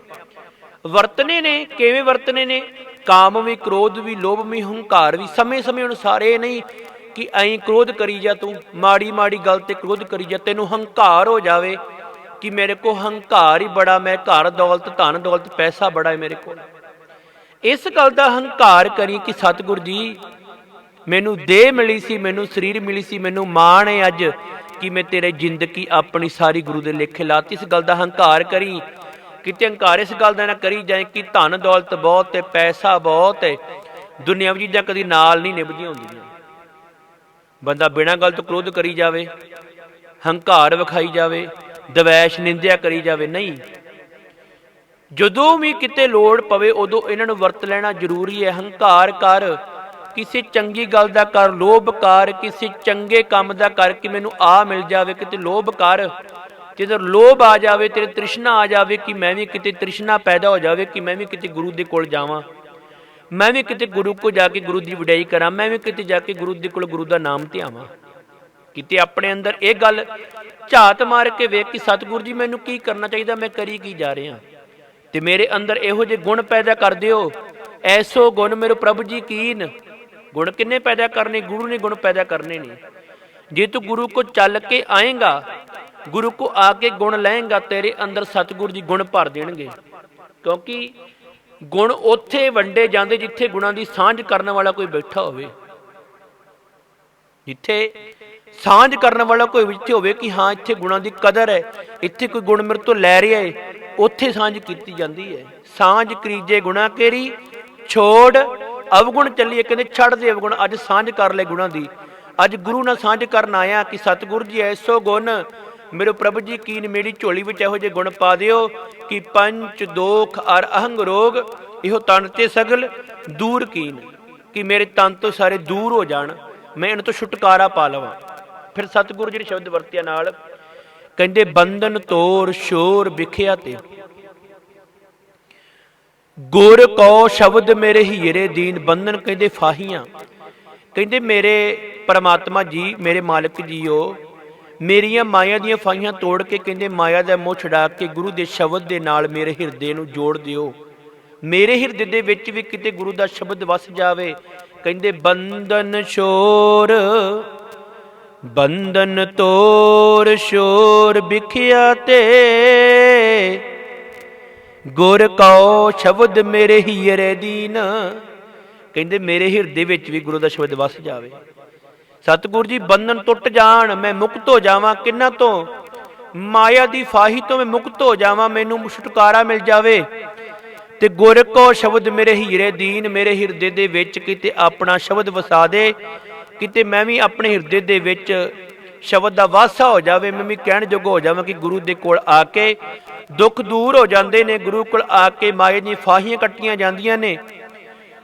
ਵਰਤਨੇ ਨੇ, ਕਿਵੇਂ ਵਰਤਨੇ ਨੇ? ਕਾਮ ਵੀ, ਕ੍ਰੋਧ ਵੀ, ਲੋਭ ਵੀ, ਹੰਕਾਰ ਵੀ, ਸਮੇਂ-ਸਮੇਂ ਅਨੁਸਾਰ ਇਹ ਨਹੀਂ ਕਿ ਐਂ ਕ੍ਰੋਧ ਕਰੀ ਜਾ ਤੂੰ ਮਾੜੀ ਮਾੜੀ ਗੱਲ ਤੇ ਕ੍ਰੋਧ ਕਰੀ ਜਾ, ਤੈਨੂੰ ਹੰਕਾਰ ਹੋ ਜਾਵੇ ਕਿ ਮੇਰੇ ਕੋ ਹੰਕਾਰ ਹੀ ਬੜਾ, ਮੈਂ ਘਰ ਦੌਲਤ, ਧਨ ਦੌਲਤ, ਪੈਸਾ ਬੜਾ ਹੈ ਮੇਰੇ ਕੋਲ। ਇਸ ਗੱਲ ਦਾ ਹੰਕਾਰ ਕਰੀ ਕਿ ਸਤਿਗੁਰ ਜੀ, ਮੈਨੂੰ ਦੇਹ ਮਿਲੀ ਸੀ, ਮੈਨੂੰ ਸਰੀਰ ਮਿਲੀ ਸੀ, ਮੈਨੂੰ ਮਾਣ ਹੈ ਅੱਜ ਕਿ ਮੈਂ ਤੇਰੇ ਜ਼ਿੰਦਗੀ ਆਪਣੀ ਸਾਰੀ ਗੁਰੂ ਦੇ ਲੇਖੇ ਲਾਤੀ। ਇਸ ਗੱਲ ਦਾ ਹੰਕਾਰ ਕਰੀ, ਕਿਤੇ ਹੰਕਾਰ ਇਸ ਗੱਲ ਦਾ ਨਾ ਕਰੀ ਜਾਏ ਕਿ ਧਨ ਦੌਲਤ ਬਹੁਤ ਹੈ, ਪੈਸਾ ਬਹੁਤ ਹੈ ਦੁਨਿਆਵੀ ਚੀਜ਼ਾਂ ਕਦੀ ਨਾਲ ਨਹੀਂ ਨਿਭਦੀਆਂ ਹੁੰਦੀਆਂ। ਬੰਦਾ ਬਿਨਾਂ ਗੱਲ ਤੋਂ ਕ੍ਰੋਧ ਕਰੀ ਜਾਵੇ, ਹੰਕਾਰ ਵਿਖਾਈ ਜਾਵੇ, ਦਵੈਸ਼, ਨਿੰਦਿਆ ਕਰੀ ਜਾਵੇ, ਨਹੀਂ। ਜਦੋਂ ਵੀ ਕਿਤੇ ਲੋੜ ਪਵੇ ਉਦੋਂ ਇਹਨਾਂ ਨੂੰ ਵਰਤ ਲੈਣਾ ਜ਼ਰੂਰੀ ਹੈ। ਹੰਕਾਰ ਕਰ, ਕਿਸੇ ਚੰਗੀ ਗੱਲ ਦਾ ਕਰ, ਲੋਭ ਕਰ, ਕਿਸੇ ਚੰਗੇ ਕੰਮ ਦਾ ਕਰ ਕਿ ਮੈਨੂੰ ਆ ਮਿਲ ਜਾਵੇ, ਕਿਤੇ ਲੋਭ ਕਰ, ਜਦੋਂ ਲੋਭ ਆ ਜਾਵੇ, ਤੇਰੇ ਤ੍ਰਿਸ਼ਨਾ ਆ ਜਾਵੇ ਕਿ ਮੈਂ ਵੀ ਕਿਤੇ ਤ੍ਰਿਸ਼ਨਾ ਪੈਦਾ ਹੋ ਜਾਵੇ ਕਿ ਮੈਂ ਵੀ ਕਿਤੇ ਗੁਰੂ ਦੇ ਕੋਲ ਜਾਵਾਂ। ਮੈਂ ਵੀ ਕਿਤੇ ਗੁਰੂ ਕੋ ਜਾ ਕੇ ਗੁਰੂ ਦੀ ਵਡਿਆਈ ਕਰਾਂ, ਮੈਂ ਵੀ ਕਿਤੇ ਜਾ ਕੇ ਗੁਰੂ ਦੇ ਕੋਲ ਗੁਰੂ ਦਾ ਨਾਮ ਧਿਆਵਾਂ। ਕਿਤੇ ਆਪਣੇ ਅੰਦਰ ਇਹ ਗੱਲ ਝਾਤ ਮਾਰ ਕੇ ਵੇਖ ਕਿ ਸਤਿਗੁਰੂ ਜੀ ਮੈਨੂੰ ਕੀ ਕਰਨਾ ਚਾਹੀਦਾ, ਮੈਂ ਕਰੀ ਕੀ ਜਾ ਰਿਹਾ। ਤੇ ਮੇਰੇ ਅੰਦਰ ਇਹੋ ਜਿਹੇ ਗੁਣ ਪੈਦਾ ਕਰ ਦਿਓ। ਐਸੋ ਗੁਣ ਮੇਰੇ ਪ੍ਰਭੂ ਜੀ ਕੀਨ। ਗੁਣ ਕਿੰਨੇ ਪੈਦਾ ਕਰਨੇ? ਗੁਰੂ ਨੇ ਗੁਣ ਪੈਦਾ ਕਰਨੇ ਨੇ। ਜੇ ਤੂੰ ਗੁਰੂ ਕੋ ਚੱਲ ਕੇ ਆਏਗਾ, ਗੁਰੂ ਕੋ ਆ ਕੇ ਗੁਣ ਲਏਗਾ, ਤੇਰੇ ਅੰਦਰ ਸਤਿਗੁਰੂ ਜੀ ਗੁਣ ਭਰ ਦੇਣਗੇ। ਕਿਉਂਕਿ ਗੁਣ ਉੱਥੇ ਵੰਡੇ ਜਾਂਦੇ ਜਿੱਥੇ ਗੁਣਾਂ ਦੀ ਸਾਂਝ ਕਰਨ ਵਾਲਾ ਕੋਈ ਬੈਠਾ ਹੋਵੇ। ਜਿੱਥੇ ਸਾਂਝ ਕਰਨ ਵਾਲਾ ਕੋਈ ਵਿੱਚ ਹੋਵੇ ਕਿ ਹਾਂ, ਇੱਥੇ ਗੁਣਾਂ ਦੀ ਕਦਰ ਹੈ, ਇੱਥੇ ਕੋਈ ਗੁਣ ਮੇਰੇ ਤੋਂ ਲੈ ਰਿਹਾ ਹੈ। ਉੱਥੇ ਸਾਂਝ ਕੀਤੀ ਜਾਂਦੀ ਹੈ। ਸਾਂਝ ਕਰੀਜੇ ਗੁਣਾ ਕੇਰੀ ਛੋੜ, ਅਵਗੁਣ ਚੱਲੀਏ, ਕਹਿੰਦੇ ਛੱਡ ਦੇ ਅਵਗੁਣ, ਅੱਜ ਸਾਂਝ ਕਰ ਲੈ ਗੁਣਾਂ ਦੀ। ਅੱਜ ਗੁਰੂ ਨਾਲ ਸਾਂਝ ਕਰਨ ਆਇਆ ਕਿ ਸਤਿਗੁਰੂ ਜੀ, ਐਸੋ ਗੁਣ, ਮੇਰੇ ਪ੍ਰਭੂ ਜੀ ਕੀਨ ਮੇਰੀ ਝੋਲੀ ਵਿੱਚ ਇਹੋ ਜਿਹੇ ਗੁਣ ਪਾ ਦਿਓ ਕਿ ਪੰਚ ਦੋਖ ਅਰ ਅਹੰਗ ਰੋਗ, ਇਹੋ ਤਨ ਤੇ ਸਗਲ, ਦੂਰ ਕੀਨ, ਕਿ ਮੇਰੇ ਤਨ ਤੋਂ ਸਾਰੇ ਦੂਰ ਹੋ ਜਾਣ। ਮੈਂ ਇਹਨਾਂ ਤੋਂ ਛੁਟਕਾਰਾ ਪਾ ਲਵਾਂ। ਫਿਰ ਸਤਿਗੁਰੂ ਜੀ ਨੇ ਸ਼ਬਦ ਵਰਤਿਆ ਨਾਲ ਕਹਿੰਦੇ, ਬੰਧਨ ਤੋੜ ਸ਼ੋਰ ਵਿਖਿਆ ਤੇ। ਗੁਰ ਕੋ ਸ਼ਬਦ ਮੇਰੇ ਹੀਰੇ ਦੀਨ, ਬੰਧਨ ਕਹਿੰਦੇ, ਫਾਹੀਆਂ। ਕਹਿੰਦੇ, ਮੇਰੇ ਪਰਮਾਤਮਾ ਜੀ, ਮੇਰੇ ਮਾਲਕ ਜੀਓ, ਮੇਰੀਆਂ ਮਾਇਆ ਦੀਆਂ ਫਾਹੀਆਂ ਤੋੜ ਕੇ ਕਹਿੰਦੇ, ਮਾਇਆ ਦਾ ਮੋਹ ਛਡਾ ਕੇ ਗੁਰੂ ਦੇ ਸ਼ਬਦ ਦੇ ਨਾਲ ਮੇਰੇ ਹਿਰਦੇ ਨੂੰ ਜੋੜ ਦਿਓ। ਮੇਰੇ ਹਿਰਦੇ ਦੇ ਵਿੱਚ ਵੀ ਕਿਤੇ ਗੁਰੂ ਦਾ ਸ਼ਬਦ ਵਸ ਜਾਵੇ। ਕਹਿੰਦੇ, ਬੰਧਨ ਸ਼ੋਰ ਬੰਧਨ ਤੋਰ ਸ਼ੋਰ ਵਿਖਿਆ ਤੇ। ਗੁਰ ਕਉ ਸ਼ਬਦ ਮੇਰੇ ਹੀਰੇ ਦੀਨ। ਕਹਿੰਦੇ ਮੇਰੇ ਹਿਰਦੇ ਵਿੱਚ ਵੀ ਗੁਰੂ ਦਾ ਸ਼ਬਦ ਵਸ ਜਾਵੇ। ਸਤਿਗੁਰ ਜੀ, ਬੰਧਨ ਟੁੱਟ ਜਾਣ, ਮੈਂ ਮੁਕਤ ਹੋ ਜਾਵਾਂ ਕਿੰਨਾ ਤੋਂ? ਮਾਇਆ ਦੀ ਫਾਹੀ ਤੋਂ ਮੈਂ ਮੁਕਤ ਹੋ ਜਾਵਾਂ, ਮੈਨੂੰ ਛੁਟਕਾਰਾ ਮਿਲ ਜਾਵੇ। ਤੇ ਗੁਰ ਕੋ ਸ਼ਬਦ ਮੇਰੇ ਹੀਰੇ ਦੀਨ, ਮੇਰੇ ਹਿਰਦੇ ਦੇ ਵਿੱਚ ਕਿਤੇ ਆਪਣਾ ਸ਼ਬਦ ਵਸਾ ਦੇ। ਕਿਤੇ ਮੈਂ ਵੀ ਆਪਣੇ ਹਿਰਦੇ ਦੇ ਵਿੱਚ ਸ਼ਬਦ ਦਾ ਵਾਸਾ ਹੋ ਜਾਵੇ, ਮੈਂ ਵੀ ਕਹਿਣ ਯੋਗ ਹੋ ਜਾਵਾਂ ਕਿ ਗੁਰੂ ਦੇ ਕੋਲ ਆ ਕੇ ਦੁੱਖ ਦੂਰ ਹੋ ਜਾਂਦੇ ਨੇ, ਗੁਰੂ ਕੋਲ ਆ ਕੇ ਮਾਇਆ ਦੀਆਂ ਫਾਹੀਆਂ ਕੱਟੀਆਂ ਜਾਂਦੀਆਂ ਨੇ,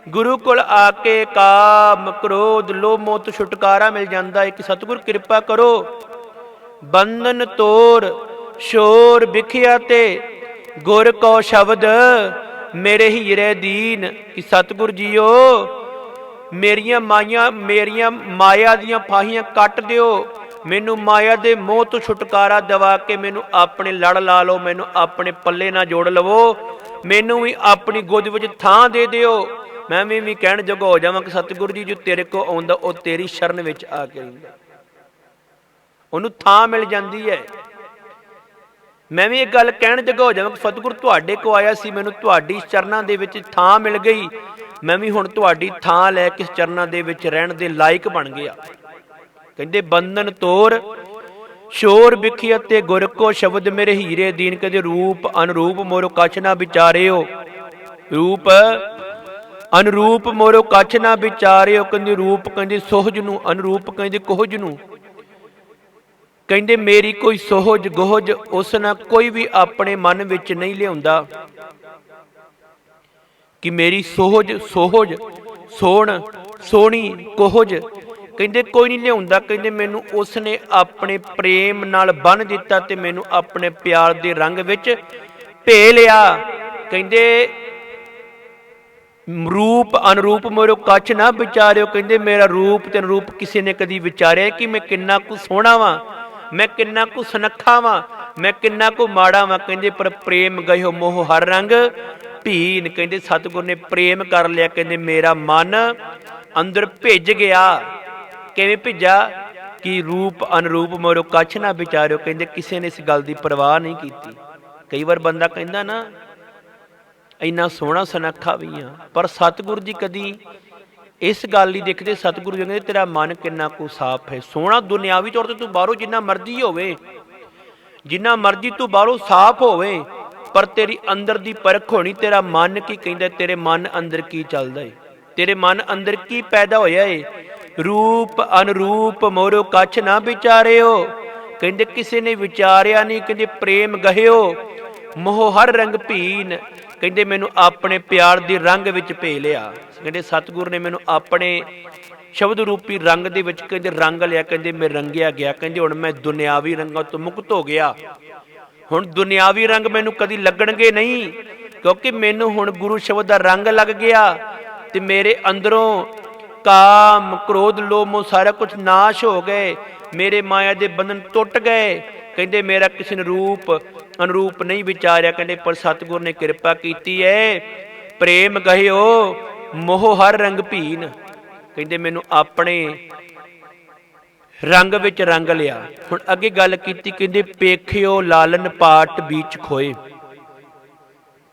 ਗੁਰੂ ਕੋਲ ਆ ਕੇ ਕਾਮ ਕ੍ਰੋਧ, ਲੋਭ ਮੋਹ ਤੋਂ ਛੁਟਕਾਰਾ ਮਿਲ ਜਾਂਦਾ ਹੈ ਕਿ ਸਤਿਗੁਰ ਕਿਰਪਾ ਕਰੋ। ਬੰਧਨ ਤੋੜ ਸ਼ੋਰ ਵਿਖਿਆ ਤੇ ਗੁਰ ਕੋ ਸ਼ਬਦ ਮੇਰੇ ਹੀਰੇ ਦੀਨ, ਕਿ ਸਤਿਗੁਰ ਜੀਓ ਮੇਰੀਆਂ ਮਾਈਆਂ, ਮੇਰੀਆਂ ਮਾਇਆ ਦੀਆਂ ਫਾਹੀਆਂ ਕੱਟ ਦਿਓ। ਮੈਨੂੰ ਮਾਇਆ ਦੇ ਮੋਹ ਤੋਂ ਛੁਟਕਾਰਾ ਦਿਵਾ ਕੇ ਮੈਨੂੰ ਆਪਣੇ ਲੜ ਲਾ ਲਓ, ਮੈਨੂੰ ਆਪਣੇ ਪੱਲੇ ਨਾਲ ਜੋੜ ਲਵੋ। ਮੈਨੂੰ ਵੀ ਆਪਣੀ ਗੋਦ ਵਿੱਚ ਥਾਂ ਦੇ ਦਿਓ। ਮੈਂ ਵੀ ਵੀ ਕਹਿਣ ਜੋਗਾ ਹੋ ਜਾਵਾਂ ਕਿ ਸਤਿਗੁਰੂ ਜੀ, ਜੋ ਤੇਰੇ ਕੋ ਆਉਂਦਾ, ਉਹ ਤੇਰੀ ਸ਼ਰਨ ਵਿੱਚ ਆ ਕੇ ਰਹਿੰਦਾ। ਉਹਨੂੰ ਥਾਂ ਮਿਲ ਜਾਂਦੀ ਹੈ। ਮੈਂ ਵੀ ਇਹ ਗੱਲ ਕਹਿਣ ਜੋਗਾ ਹੋ ਜਾਵਾਂ ਕਿ ਸਤਿਗੁਰ ਤੁਹਾਡੇ ਕੋ ਆਇਆ ਸੀ, ਮੈਨੂੰ ਤੁਹਾਡੀ ਚਰਨਾਂ ਦੇ ਵਿੱਚ ਥਾਂ ਮਿਲ ਗਈ। ਮੈਂ ਵੀ ਹੁਣ ਤੁਹਾਡੀ ਥਾਂ ਲੈ ਕੇ ਚਰਨਾਂ ਦੇ ਵਿੱਚ ਰਹਿਣ ਦੇ ਲਾਇਕ ਬਣ ਗਿਆ। ਕਹਿੰਦੇ, ਬੰਧਨ ਤੋਰ, ਸ਼ੋਰ ਵਿਖੀ ਅਤੇ ਗੁਰ ਕੋ ਸ਼ਬਦ ਮੇਰੇ ਹੀਰੇ ਦੀਨ। ਕਦੇ ਰੂਪ ਅਨਰੂਪ ਮੋਰੋ ਕਛ ਨਾ ਵਿਚਾਰਿਓ। ਰੂਪ ਅਨਰੂਪ ਮੋਰੋ ਕਛ ਨਾ ਵਿਚਾਰਿਓ। ਕਹਿੰਦੇ, ਰੂਪ ਕਹਿੰਦੇ, ਸੋਹਜ ਨੂੰ। ਅਨਰੂਪ ਕਹਿੰਦੇ, ਕੋਹਜ ਨੂੰ। ਕਹਿੰਦੇ, ਮੇਰੀ ਕੋਈ ਸੋਹਜ ਗੋਹਜ ਉਸ ਨਾਲ ਕੋਈ ਵੀ ਆਪਣੇ ਮਨ ਵਿੱਚ ਨਹੀਂ ਲਿਆਉਂਦਾ। ਕਿ ਮੇਰੀ ਸੋਹਜ ਸੋਹਜ, ਸੋਹਣ, ਸੋਹਣੀ, ਕੋਹਜ ਕਹਿੰਦੇ ਕੋਈ ਨਹੀਂ ਲਿਆਉਂਦਾ, ਕਹਿੰਦੇ ਮੈਨੂੰ ਉਸ ਨੇ ਆਪਣੇ ਪ੍ਰੇਮ ਨਾਲ ਬੰਨ ਦਿੱਤਾ ਤੇ ਮੈਨੂੰ ਆਪਣੇ ਪਿਆਰ ਦੇ ਰੰਗ ਵਿੱਚ ਭੇ ਲਿਆ। ਕਹਿੰਦੇ, ਰੂਪ, ਅਨਰੂਪ ਮੋਰੋ ਕੱਚ ਨਾ ਵਿਚਾਰਿਓ, ਕਹਿੰਦੇ ਮੇਰਾ ਰੂਪ ਤੇ ਅਨਰੂਪ ਕਿਸੇ ਨੇ ਕਦੀ ਵਿਚਾਰਿਆ ਕਿ ਮੈਂ ਕਿੰਨਾ ਕੁ ਸੋਹਣਾ ਵਾਂ, ਮੈਂ ਕਿੰਨਾ ਕੁ ਸੁਨੱਖਾ ਵਾਂ, ਮੈਂ ਕਿੰਨਾ ਕੁ ਮਾੜਾ ਵਾਂ। ਕਹਿੰਦੇ, ਪਰ ਪ੍ਰੇਮ ਗਇਓ ਮੋਹ ਹਰ ਰੰਗ ਭੀਨ ਕਹਿੰਦੇ ਸਤਿਗੁਰ ਨੇ ਪ੍ਰੇਮ ਕਰ ਲਿਆ, ਕਹਿੰਦੇ ਮੇਰਾ ਮਨ ਅੰਦਰ ਭਿੱਜ ਗਿਆ। ਕਿਵੇਂ ਭਿੱਜਾ? ਕਿ ਰੂਪ ਅਨਰੂਪ ਮੋਰੋ ਕੱਛ ਨਾ ਵਿਚਾਰਿਓ, ਕਹਿੰਦੇ ਕਿਸੇ ਨੇ ਇਸ ਗੱਲ ਦੀ ਪਰਵਾਹ ਨਹੀਂ ਕੀਤੀ। ਕਈ ਵਾਰ ਬੰਦਾ ਕਹਿੰਦਾ ਨਾ, ਇੰਨਾ ਸੋਹਣਾ ਸੁਨੱਖਾ ਵੀ ਆ, ਪਰ ਸਤਿਗੁਰੂ ਜੀ ਕਦੀ ਇਸ ਗੱਲ ਲਈ ਦੇਖਦੇ, ਸਤਿਗੁਰੂ ਜੀ ਕਹਿੰਦੇ, ਤੇਰਾ ਮਨ ਕਿੰਨਾ ਕੁ ਸਾਫ਼ ਹੈ। ਸੋਹਣਾ ਦੁਨਿਆਵੀ ਤੌਰ ਤੇ ਤੂੰ ਬਾਹਰੋਂ ਜਿੰਨਾ ਮਰਜ਼ੀ ਹੋਵੇ, ਜਿੰਨਾ ਮਰਜ਼ੀ ਤੂੰ ਬਾਹਰੋਂ ਸਾਫ਼ ਹੋਵੇ ਪਰ ਤੇਰੀ ਅੰਦਰ ਦੀ ਪਰਖ ਹੋਣੀ, ਤੇਰਾ ਮਨ ਕੀ ਕਹਿੰਦਾ, ਤੇਰੇ ਮਨ ਅੰਦਰ ਕੀ ਚੱਲਦਾ ਏ? ਤੇਰੇ ਮਨ ਅੰਦਰ ਕੀ ਪੈਦਾ ਹੋਇਆ ਏ? ਰੂਪ ਅਨਰੂਪ ਮੋਰੋ ਕੱਛ ਨਾ ਵਿਚਾਰਿਓ। ਕਹਿੰਦੇ ਕਿਸੇ ਨੇ ਵਿਚਾਰਿਆ ਨਹੀਂ, ਕਹਿੰਦੇ ਪ੍ਰੇਮ ਗਹਿਓ। ਮੋਹ ਹਰ ਰੰਗ ਭੀਨ। ਕਹਿੰਦੇ ਮੈਨੂੰ ਆਪਣੇ ਪਿਆਰ ਦੇ ਰੰਗ ਵਿੱਚ ਭੇ ਲਿਆ ਕਹਿੰਦੇ ਸਤਿਗੁਰ ਨੇ ਮੈਨੂੰ ਆਪਣੇ ਸ਼ਬਦ ਰੂਪੀ ਰੰਗ ਦੇ ਵਿੱਚ ਕਹਿੰਦੇ ਰੰਗ ਲਿਆ, ਕਹਿੰਦੇ ਮੈਂ ਰੰਗਿਆ ਗਿਆ। ਕਹਿੰਦੇ ਹੁਣ ਮੈਂ ਦੁਨਿਆਵੀ ਰੰਗਾਂ ਤੋਂ ਮੁਕਤ ਹੋ ਗਿਆ। ਹੁਣ ਦੁਨਿਆਵੀ ਰੰਗ ਮੈਨੂੰ ਕਦੀ ਲੱਗਣਗੇ ਨਹੀਂ, ਕਿਉਂਕਿ ਮੈਨੂੰ ਹੁਣ ਗੁਰੂ ਸ਼ਬਦ ਦਾ ਰੰਗ ਲੱਗ ਗਿਆ ਤੇ ਮੇਰੇ ਅੰਦਰੋਂ ਕਾਮ, ਕ੍ਰੋਧ, ਲੋਭ ਮੋਹ ਸਾਰਾ ਕੁਝ ਨਾਸ਼ ਹੋ ਗਏ। ਮੇਰੇ ਮਾਇਆ ਦੇ ਬੰਧਨ ਟੁੱਟ ਗਏ। ਕਹਿੰਦੇ ਮੇਰਾ ਕਿਸੇ ਨੂੰ ਰੂਪ, ਅਨਰੂਪ ਨਹੀਂ ਵਿਚਾਰਿਆ। ਕਹਿੰਦੇ ਪਰ ਸਤਿਗੁਰ ਨੇ ਕਿਰਪਾ ਕੀਤੀ ਹੈ ਪ੍ਰੇਮ ਗਹਿਓ, ਮੋਹ ਹਰ ਰੰਗ ਭੀਨ। ਕਹਿੰਦੇ ਮੈਨੂੰ ਆਪਣੇ ਰੰਗ ਵਿੱਚ ਰੰਗ ਲਿਆ। ਹੁਣ ਅੱਗੇ ਗੱਲ ਕੀਤੀ ਕਹਿੰਦੇ, ਪੇਖਿਓ ਲਾਲਨ ਪਾਟ ਵਿੱਚ ਖੋਏ।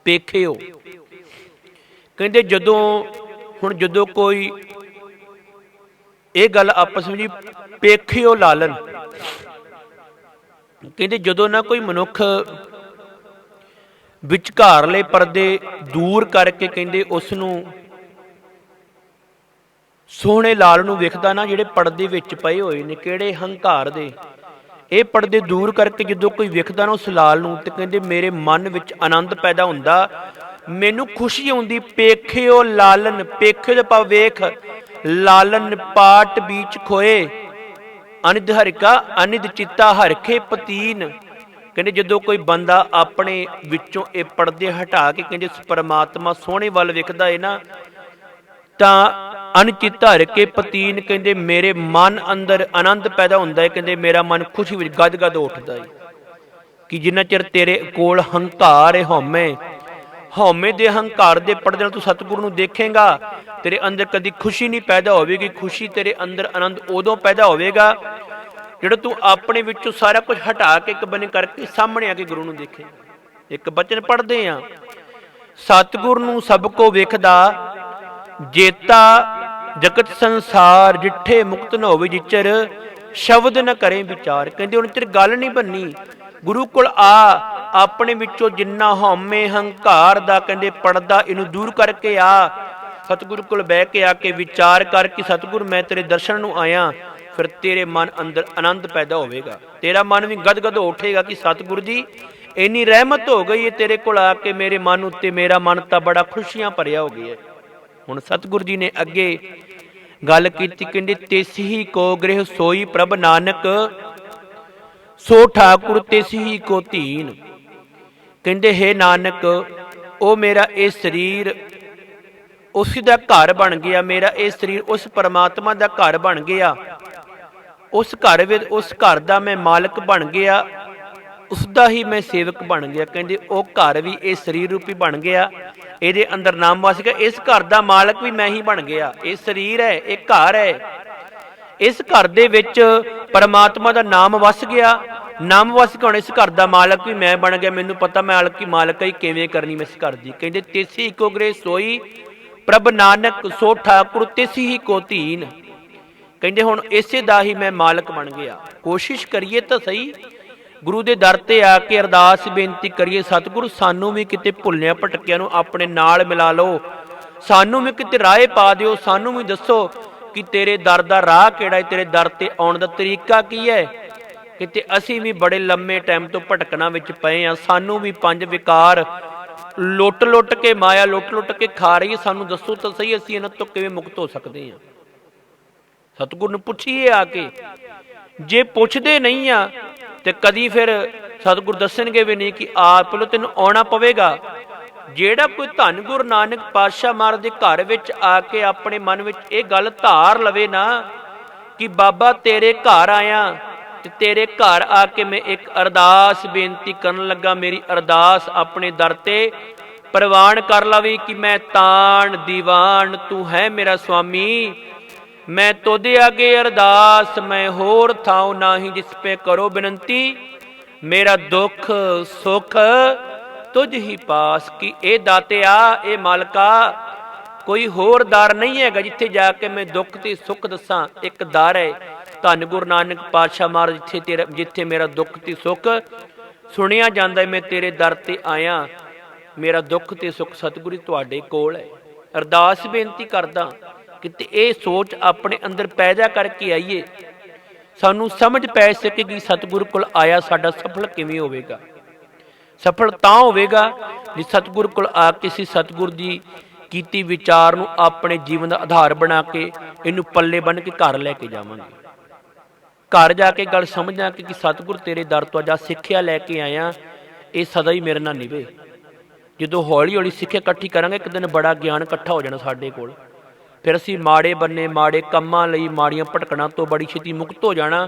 ਪੇਖਿਓ। ਕਹਿੰਦੇ, ਜਦੋਂ, ਹੁਣ ਜਦੋਂ ਕੋਈ ਇਹ ਗੱਲ ਆਪਸ ਵਿੱਚ ਪੇਖਿਓ ਲਾਲਨ। ਕਹਿੰਦੇ, ਜਦੋਂ ਨਾ ਕੋਈ ਮਨੁੱਖ ਵਿਚਕਾਰਲੇ ਪਰਦੇ ਦੂਰ ਕਰਕੇ ਕਹਿੰਦੇ ਉਸ ਨੂੰ ਸੋਹਣੇ ਲਾਲ ਨੂੰ ਵੇਖਦਾ ਨਾ ਜਿਹੜੇ ਪਰਦੇ ਵਿੱਚ ਪਏ ਹੋਏ ਨੇ, ਕਿਹੜੇ ਹੰਕਾਰ ਦੇ। ਇਹ ਪਰਦੇ ਦੂਰ ਕਰਕੇ ਜਦੋਂ ਕੋਈ ਵੇਖਦਾ ਨਾ ਉਸ ਲਾਲ ਨੂੰ ਤੇ ਕਹਿੰਦੇ, ਮੇਰੇ ਮਨ ਵਿੱਚ ਆਨੰਦ ਪੈਦਾ ਹੁੰਦਾ। ਮੈਨੂੰ ਖੁਸ਼ੀ ਆਉਂਦੀ ਪੇਖਿਓ ਲਾਲਨ ਪੇਖਿਓ ਦੇ ਪਾ ਵੇਖ, ਲਾਲਨ ਪਾਟ ਵਿੱਚ ਖੋਏ। ਅਨਿਦ ਹਰਿਕਾ, ਅਨਿਦ ਚਿੱਤਾ ਹਰਖੇ ਪਤੀਨ। ਕਹਿੰਦੇ, ਜਦੋਂ ਕੋਈ ਬੰਦਾ ਆਪਣੇ ਵਿੱਚੋਂ ਇਹ ਪਰਦੇ ਹਟਾ ਕੇ ਕਹਿੰਦੇ, ਉਸ ਪਰਮਾਤਮਾ ਸੋਹਣੇ ਵੱਲ ਵੇਖਦਾ ਏ ਨਾ ਤਾਂ ਅਣਚਿਤ ਧਰ ਕੇ ਪਤੀਨ ਕਹਿੰਦੇ, ਮੇਰੇ ਮਨ ਅੰਦਰ ਆਨੰਦ ਪੈਦਾ ਹੁੰਦਾ ਹੈ। ਕਹਿੰਦੇ, ਮੇਰਾ ਮਨ ਖੁਸ਼ੀ ਵਿੱਚ ਗਦਗਦ ਉੱਠਦਾ ਹੈ ਕਿ ਜਿੰਨਾ ਚਿਰ ਤੇਰੇ ਕੋਲ ਹੰਕਾਰ ਹੈ ਹਉਮੈ ਹਉਮੈ ਦੇ ਹੰਕਾਰ ਦੇ ਪਰਦੇ ਨਾਲ ਤੂੰ ਸਤਿਗੁਰੂ ਨੂੰ ਦੇਖੇਗਾ, ਤੇਰੇ ਅੰਦਰ ਕਦੀ ਖੁਸ਼ੀ ਨਹੀਂ ਪੈਦਾ ਹੋਵੇਗੀ। ਖੁਸ਼ੀ ਤੇਰੇ ਅੰਦਰ ਆਨੰਦ ਉਦੋਂ ਪੈਦਾ ਹੋਵੇਗਾ ਜਿਹੜਾ ਤੂੰ ਆਪਣੇ ਵਿੱਚੋਂ ਸਾਰਾ ਕੁਝ ਹਟਾ ਕੇ ਇੱਕ ਬਨੇ ਕਰਕੇ ਸਾਹਮਣੇ ਆ ਕੇ ਗੁਰੂ ਨੂੰ ਦੇਖੇ ਇੱਕ ਬਚਨ ਪੜ੍ਹਦੇ ਆ, ਸਤਿਗੁਰ ਨੂੰ ਸਭ ਕੋ ਵੇਖਦਾ ਜੇਤਾ ਜਗਤ ਸੰਸਾਰ ਜਿੱਠੇ ਮੁਕਤ ਨ ਹੋਵੇ ਜਿਚਰ, ਸ਼ਬਦ ਨ ਕਰੇ ਵਿਚਾਰ। ਕਹਿੰਦੇ ਹੁਣ ਤੇਰੀ ਗੱਲ ਨਹੀਂ ਬੰਨੀ। ਗੁਰੂ ਕੋਲ ਆ, ਆਪਣੇ ਵਿੱਚੋਂ ਜਿੰਨਾ ਹਉਮੈ ਹੰਕਾਰ ਦਾ ਕਹਿੰਦੇ ਪਰਦਾ ਇਹਨੂੰ ਦੂਰ ਕਰਕੇ ਆ। ਸਤਿਗੁਰੂ ਕੋਲ ਬਹਿ ਕੇ ਆ ਕੇ ਵਿਚਾਰ ਕਰ ਕਿ ਸਤਿਗੁਰ ਮੈਂ ਤੇਰੇ ਦਰਸ਼ਨ ਨੂੰ ਆਇਆ, ਫਿਰ ਤੇਰੇ ਮਨ ਅੰਦਰ ਆਨੰਦ ਪੈਦਾ ਹੋਵੇਗਾ। ਤੇਰਾ ਮਨ ਵੀ ਗਦਗਦ ਉੱਠੇਗਾ ਕਿ ਸਤਿਗੁਰੂ ਜੀ, ਇੰਨੀ ਰਹਿਮਤ ਹੋ ਗਈ ਹੈ ਤੇਰੇ ਕੋਲ ਆ ਕੇ ਮੇਰੇ ਮਨ ਉੱਤੇ, ਮੇਰਾ ਮਨ ਤਾਂ ਬੜਾ ਖੁਸ਼ੀਆਂ ਭਰਿਆ ਹੋ ਗਿਆ। ਹੈ ਹੁਣ ਸਤਿਗੁਰੂ ਜੀ ਨੇ ਅੱਗੇ ਗੱਲ ਕੀਤੀ, ਕਹਿੰਦੇ, ਤਿਸ ਹੀ ਕੋ ਗ੍ਰਹਿ ਸੋਈ ਪ੍ਰਭ ਨਾਨਕ, ਸੋ ਠਾਕੁਰ ਤਿਸ ਹੀ ਕੋ ਧੀਨ ਕਹਿੰਦੇ, ਹੈ ਨਾਨਕ, ਉਹ ਮੇਰਾ ਇਹ ਸਰੀਰ, ਉਸ ਦਾ ਘਰ ਬਣ ਗਿਆ, ਮੇਰਾ ਇਹ ਸਰੀਰ ਉਸ ਪਰਮਾਤਮਾ ਦਾ ਘਰ ਬਣ ਗਿਆ। ਉਸ ਘਰ ਵਿੱਚ, ਉਸ ਘਰ ਦਾ ਮੈਂ ਮਾਲਕ ਬਣ ਗਿਆ, ਉਸ ਦਾ ਹੀ ਮੈਂ ਸੇਵਕ ਬਣ ਗਿਆ। ਕਹਿੰਦੇ, ਉਹ ਘਰ ਵੀ ਇਹ ਸਰੀਰ ਰੂਪੀ ਬਣ ਗਿਆ। ਇਹਦੇ ਅੰਦਰ ਨਾਮ ਵਸ ਗਿਆ ਇਸ ਘਰ ਦਾ ਮਾਲਕ ਵੀ ਮੈਂ ਹੀ ਬਣ ਗਿਆ। ਇਹ ਸਰੀਰ ਹੈ, ਇਹ ਘਰ ਹੈ। ਇਸ ਘਰ ਦੇ ਵਿੱਚ ਪਰਮਾਤਮਾ ਦਾ ਨਾਮ ਵਸ ਗਿਆ। ਨਾਮ ਵਸ ਕੇ ਹੁਣ ਇਸ ਘਰ ਦਾ ਮਾਲਕ ਵੀ ਮੈਂ ਬਣ ਗਿਆ। ਮੈਨੂੰ ਪਤਾ ਮੈਂ ਮਾਲਕ ਮਾਲਕ ਹੀ ਕਿਵੇਂ ਕਰਨੀ ਮੈਂ ਇਸ ਘਰ ਦੀ। ਕਹਿੰਦੇ, ਤੇਸੀ ਕੋ ਗ੍ਰੇ ਸੋਈ, ਪ੍ਰਭ ਨਾਨਕ ਸੋ ਠਾਕੁਰ, ਤੇਸੀ ਹੀ ਕੋ ਧੀਨ। ਕਹਿੰਦੇ, ਹੁਣ ਇਸੇ ਦਾ ਹੀ ਮੈਂ ਮਾਲਕ ਬਣ ਗਿਆ। ਕੋਸ਼ਿਸ਼ ਕਰੀਏ ਤਾਂ ਸਹੀ ਗੁਰੂ ਦੇ ਦਰ ਤੇ ਆ ਕੇ ਅਰਦਾਸ ਬੇਨਤੀ ਕਰੀਏ, ਸਤਿਗੁਰੂ ਸਾਨੂੰ ਵੀ ਕਿਤੇ ਭੁੱਲਿਆਂ ਭਟਕਿਆਂ ਨੂੰ ਆਪਣੇ ਨਾਲ ਮਿਲਾ ਲਓ। ਸਾਨੂੰ ਵੀ ਕਿਤੇ ਰਾਹ ਪਾ ਦਿਓ, ਸਾਨੂੰ ਵੀ ਦੱਸੋ ਕਿ ਤੇਰੇ ਦਰ ਦਾ ਰਾਹ ਕਿਹੜਾ ਹੈ, ਤੇਰੇ ਦਰ ਤੇ ਆਉਣ ਦਾ ਤਰੀਕਾ ਕੀ ਹੈ। ਕਿਤੇ ਅਸੀਂ ਵੀ ਬੜੇ ਲੰਮੇ ਟਾਈਮ ਤੋਂ ਭਟਕਣਾ ਵਿੱਚ ਪਏ ਆ ਸਾਨੂੰ ਵੀ ਪੰਜ ਵਿਕਾਰ ਲੁੱਟ ਲੁੱਟ ਕੇ, ਮਾਇਆ ਲੁੱਟ ਲੁੱਟ ਕੇ ਖਾ ਰਹੀ ਹੈ। ਸਾਨੂੰ ਦੱਸੋ ਤਾਂ ਸਹੀ, ਅਸੀਂ ਇਹਨਾਂ ਤੋਂ ਕਿਵੇਂ ਮੁਕਤ ਹੋ ਸਕਦੇ ਹਾਂ? ਸਤਿਗੁਰ ਨੂੰ ਪੁੱਛੀਏ ਆ ਕੇ। ਜੇ ਪੁੱਛਦੇ ਨਹੀਂ ਆ ਤੇ ਕਦੀ ਫਿਰ ਸਤਿਗੁਰ ਦੱਸਣਗੇ ਵੀ ਨਹੀਂ ਕਿ ਆਪ ਪਹਿਲਾਂ ਤੈਨੂੰ ਆਉਣਾ ਪਵੇਗਾ। ਜਿਹੜਾ ਕੋਈ ਧੰਨ ਗੁਰੂ ਨਾਨਕ ਪਾਤਸ਼ਾਹ ਮਹਾਰਾਜ ਦੇ ਘਰ ਵਿੱਚ ਆ ਕੇ ਆਪਣੇ ਮਨ ਵਿੱਚ ਇਹ ਗੱਲ ਧਾਰ ਲਵੇ ਨਾ ਕਿ ਬਾਬਾ ਤੇਰੇ ਘਰ ਆਇਆ ਤੇ ਤੇਰੇ ਘਰ ਆ ਕੇ ਮੈਂ ਇੱਕ ਅਰਦਾਸ ਬੇਨਤੀ ਕਰਨ ਲੱਗਾ, ਮੇਰੀ ਅਰਦਾਸ ਆਪਣੇ ਦਰ ਤੇ ਪ੍ਰਵਾਨ ਕਰ ਲਵੀ ਕਿ ਮੈਂ ਤਾਣ ਦੀਵਾਨ ਤੂੰ ਹੈ ਮੇਰਾ ਸੁਆਮੀ ਮੈਂ ਤੋਦੇ ਅੱਗੇ ਅਰਦਾਸ, ਮੈਂ ਹੋਰ ਥਾਉ ਨਾਹੀ ਜਿਸ ਪੇ ਕਰੋ ਬੇਨਤੀ। ਮੇਰਾ ਦੁੱਖ, ਸੁਖ ਤੁਝ ਹੀ ਪਾਸ, ਕੀ ਇਹ ਦਾਤਿਆ ਇਹ ਮਾਲਕਾ ਕੋਈ ਹੋਰ ਦਰ ਨਹੀਂ ਹੈਗਾ ਜਿੱਥੇ ਜਾ ਕੇ ਮੈਂ ਦੁੱਖ ਤੇ ਸੁੱਖ ਦੱਸਾਂ। ਇੱਕ ਦਰ ਹੈ, ਧੰਨ ਗੁਰੂ ਨਾਨਕ ਪਾਤਸ਼ਾਹ ਮਹਾਰਾਜ, ਜਿੱਥੇ ਤੇਰਾ, ਜਿੱਥੇ ਮੇਰਾ ਦੁੱਖ ਤੇ ਸੁੱਖ ਸੁਣਿਆ ਜਾਂਦਾ ਮੈਂ ਤੇਰੇ ਦਰ ਤੇ ਆਇਆ। ਮੇਰਾ ਦੁੱਖ ਤੇ ਸੁੱਖ ਸਤਿਗੁਰੂ ਤੁਹਾਡੇ ਕੋਲ ਹੈ। ਅਰਦਾਸ ਬੇਨਤੀ ਕਰਦਾ। ਕਿਤੇ ਇਹ ਸੋਚ ਆਪਣੇ ਅੰਦਰ ਪੈਦਾ ਕਰਕੇ ਆਈਏ। ਸਾਨੂੰ ਸਮਝ ਪੈ ਸਕੇਗੀ ਸਤਿਗੁਰ ਕੋਲ ਆਇਆ ਸਾਡਾ ਸਫਲ ਕਿਵੇਂ ਹੋਵੇਗਾ। ਸਫਲ ਤਾਂ ਹੋਵੇਗਾ ਜੇ ਸਤਿਗੁਰ ਕੋਲ ਆ ਕੇ ਅਸੀਂ ਸਤਿਗੁਰ ਦੀ ਕੀਤੀ ਵਿਚਾਰ ਨੂੰ ਆਪਣੇ ਜੀਵਨ ਦਾ ਆਧਾਰ ਬਣਾ ਕੇ ਇਹਨੂੰ ਪੱਲੇ ਬੰਨ ਕੇ ਘਰ ਲੈ ਕੇ ਜਾਵਾਂਗੇ। ਘਰ ਜਾ ਕੇ ਗੱਲ ਸਮਝਾਂ ਕਿ ਕਿ ਸਤਿਗੁਰ ਤੇਰੇ ਦਰ ਤੋਂ ਜਾ ਸਿੱਖਿਆ ਲੈ ਕੇ ਆਇਆ, ਇਹ ਸਦਾ ਹੀ ਮੇਰੇ ਨਾਲ ਨਿਵੇ ਜਦੋਂ ਹੌਲੀ ਹੌਲੀ ਸਿੱਖਿਆ ਇਕੱਠੀ ਕਰਾਂਗੇ, ਇੱਕ ਦਿਨ ਬੜਾ ਗਿਆਨ ਇਕੱਠਾ ਹੋ ਜਾਣਾ ਸਾਡੇ ਕੋਲ। ਫਿਰ ਅਸੀਂ ਮਾੜੇ ਬੰਨੇ ਮਾੜੇ ਕੰਮਾਂ ਲਈ ਮਾੜੀਆਂ ਭਟਕਣਾ ਤੋਂ ਬੜੀ ਛੇਤੀ ਮੁਕਤ ਹੋ ਜਾਣਾ।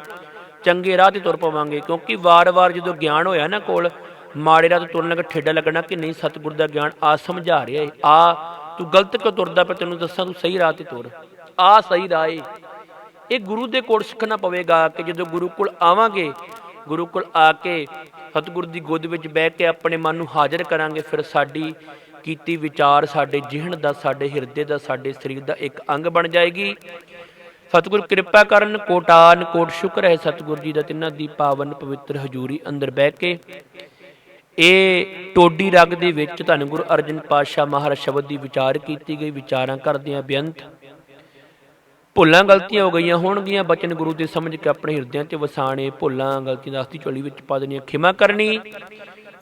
ਚੰਗੇ ਰਾਹ ਤੇ ਤੁਰ ਪਵਾਂਗੇ, ਕਿਉਂਕਿ ਵਾਰ-ਵਾਰ ਜਦੋਂ ਗਿਆਨ ਹੋਇਆ ਨਾ ਕੋਲ, ਮਾੜੇ ਰਾਹ ਤੇ ਤੁਰਨ ਲੱਗਾ ਠੇਡਾ ਲੱਗਣਾ ਕਿ ਨਹੀਂ, ਸਤਿਗੁਰ ਦਾ ਗਿਆਨ ਆ ਸਮਝਾ ਰਿਹਾ ਏ। ਆ, ਤੂੰ ਗਲਤ ਕਿਉਂ ਤੁਰਦਾ ਪਿਆ? ਤੈਨੂੰ ਦੱਸਾਂ ਤੂੰ ਸਹੀ ਰਾਹ ਤੇ ਤੁਰ। ਆ ਸਹੀ ਰਾਹ ਏ। ਇਹ ਗੁਰੂ ਦੇ ਕੋਲ ਸਿੱਖਣਾ ਪਵੇਗਾ ਕਿ ਜਦੋਂ ਗੁਰੂ ਕੋਲ ਆਵਾਂਗੇ, ਗੁਰੂ ਕੋਲ ਆ ਕੇ ਸਤਿਗੁਰ ਦੀ ਗੋਦ ਵਿੱਚ ਬਹਿ ਕੇ ਆਪਣੇ ਮਨ ਨੂੰ ਹਾਜ਼ਰ ਕਰਾਂਗੇ, ਫਿਰ ਸਾਡੀ ਕੀਤੀ ਵਿਚਾਰ ਸਾਡੇ ਜਿਹਣ ਦਾ, ਸਾਡੇ ਹਿਰਦੇ ਦਾ, ਸਾਡੇ ਸਰੀਰ ਦਾ ਇੱਕ ਅੰਗ ਬਣ ਜਾਏਗੀ। ਸਤਿਗੁਰ ਕਿਰਪਾ ਕਰਨ ਕੋਟਾਨ ਕੋਟ ਸ਼ੁਕਰ ਹੈ ਸਤਿਗੁਰ ਜੀ ਦਾ, ਤਿੰਨਾਂ ਦੀ ਪਾਵਨ ਪਵਿੱਤਰ ਹਜ਼ੂਰੀ ਅੰਦਰ ਬਹਿ ਕੇ। ਇਹ ਟੋਡੀ ਰਗ ਦੇ ਵਿੱਚ ਧੰਨ ਗੁਰੂ ਅਰਜਨ ਪਾਤਸ਼ਾਹ ਮਹਾਰਾਜ ਸ਼ਬਦ ਦੀ ਵਿਚਾਰ ਕੀਤੀ ਗਈ, ਵਿਚਾਰਾਂ ਕਰਦਿਆਂ ਬੇਅੰਤ। ਭੁੱਲਾਂ ਗਲਤੀਆਂ ਹੋ ਗਈਆਂ ਹੋਣਗੀਆਂ, ਬਚਨ ਗੁਰੂ ਦੇ ਸਮਝ ਕੇ ਆਪਣੇ ਹਿਰਦਿਆਂ 'ਚ ਵਸਾਣੇ ਭੁੱਲਾਂ ਗਲਤੀਆਂ ਦਾ ਅਸਤੀ ਝੋਲੀ ਵਿੱਚ ਪਾ ਦੇਣੀਆਂ, ਖਿਮਾ ਕਰਨੀ।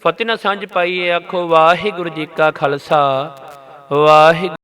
ਫਤਿਹ ਨਾਲ ਸਾਂਝ ਪਾਈਏ ਆਖੋ ਵਾਹਿਗੁਰੂ ਜੀ ਕਾ ਖਾਲਸਾ ਵਾਹਿਗੁਰੂ